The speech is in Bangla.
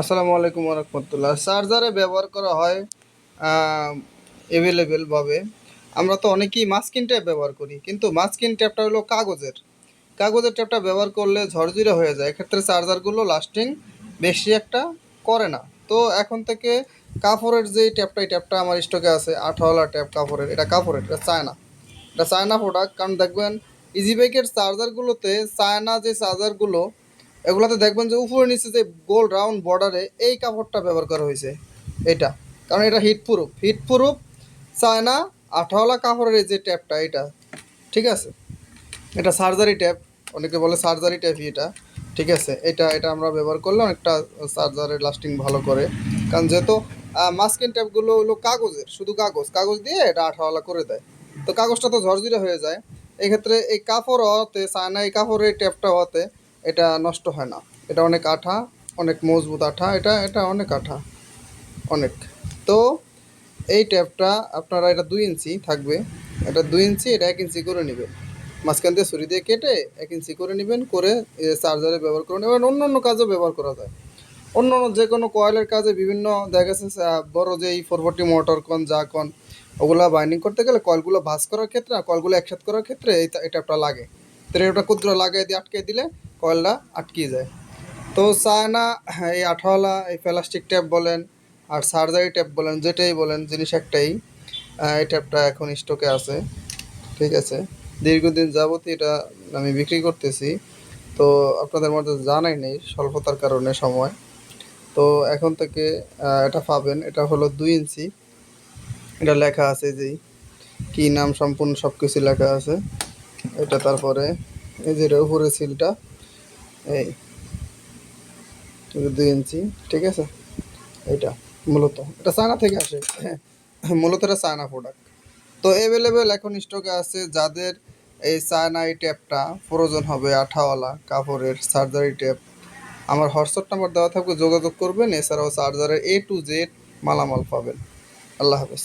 আসসালামু আলাইকুম রহমতুল্লাহ। চার্জারে ব্যবহার করা হয় অ্যাভেলেবেলভাবে আমরা তো অনেকেই মাস্কিন ট্যাপ ব্যবহার করি, কিন্তু মাস্কিন ট্যাপটা হলো কাগজের। কাগজের ট্যাপটা ব্যবহার করলে ঝরঝরে হয়ে যায়, এক্ষেত্রে চার্জারগুলো লাস্টিং বেশি একটা করে না। তো এখন থেকে কাপড়ের যে ট্যাপটা এই ট্যাপটা আমার স্টকে আছে আঠাওয়ালা ট্যাপ কাপড়ের, এটা কাপড়ের, এটা চায়না। এটা চায়না প্রোডাক্ট কারণ দেখবেন ইজি বাইকের চার্জারগুলোতে চায়না যে চার্জারগুলো এগুলোতে দেখবেন যে উপরে নিচে যে গোল রাউন্ড বর্ডারে এই কাপড়টা ব্যবহার করা হয়েছে। এটা। কারণ এটা heat proof heat proof China আঠাওয়ালা কাপড়ের যে ট্যাপটা, এটা। ঠিক আছে? এটা সার্জারি ট্যাপ। অনেকে বলে সার্জারি ট্যাপই এটা। ঠিক আছে? এটা এটা আমরা ব্যবহার করলে অনেকটা চার্জারের লাস্টিং ভালো করে। কারণ যেহেতু মাস্কিন ট্যাপগুলো হলো কাগজের, শুধু কাগজ। কাগজ দিয়ে এটা আঠাওয়ালা করে দেয়। তো কাগজটা তো ঝরঝরে হয়ে যায়। এক্ষেত্রে এই কাপড় হওয়াতে, চায়না এই কাপড়ের ট্যাপটা হওয়াতে এটা নষ্ট হয় না। এটা অনেক আঠা, অনেক মজবুত আঠা, এটা এটা অনেক আঠা, অনেক। তো এই ট্যাপটা আপনারা এটা দুই ইঞ্চি থাকবে। এটা দুই ইঞ্চি, এটা এক ইঞ্চি করে নেবেন। মাঝখান দিয়ে ছুরি দিয়ে কেটে এক ইঞ্চি করে নেবেন, করে চার্জারে ব্যবহার করে নেবেন। অন্য অন্য কাজেও ব্যবহার করা যায়। অন্য অন্য যে কোনো কয়েলের কাজে বিভিন্ন দেখা গেছে বড় যে এই ফোর মোটর কন, যা কন, ওগুলো বাইন্ডিং করতে গেলে কয়েলগুলো ভাস করার ক্ষেত্রে আর কয়েলগুলো একসাথে করার ক্ষেত্রে এই ট্যাপটা লাগে। তো এটা ক্ষুদ্র লাগিয়ে দিয়ে আটকে দিলে কয়েলটা আটকে যায়। তো চায়না এই আঠাওয়ালা, এই প্লাস্টিক ট্যাপ বলেন আর সার্জারি ট্যাপ বলেন, যেটাই বলেন, জিনিস একটাই এই ট্যাপটা এখন স্টকে আছে, ঠিক আছে। দীর্ঘদিন যাবত এটা আমি বিক্রি করতেছি। তো আপনাদের মধ্যে জানাই নেই স্বল্পতার কারণে সময়। তো এখন থেকে এটা পাবেন, এটা হলো দুই ইঞ্চি। এটা লেখা আছে যেই কি নাম সম্পূর্ণ সব কিছু লেখা আছে। এটা তারপরে এই যে উপরে সিলটা, এই দুই ইঞ্চি, ঠিক আছে? এটা মূলত। এটা চায়না থেকে আসে মূলত এটা চায়না প্রোডাক্ট তো অ্যাভেলেবেল এখন স্টকে আছে যাদের এই চায়না এই ট্যাপটা প্রয়োজন হবে আঠাওয়ালা কাপড়ের সার্জারি ট্যাপ আমার হোয়াটসঅ্যাপ নাম্বার দেওয়া থাকবে, যোগাযোগ করবেন, এছাড়াও চার্জারের এ টু জেড মালামাল পাবেন। আল্লাহ হাফেজ।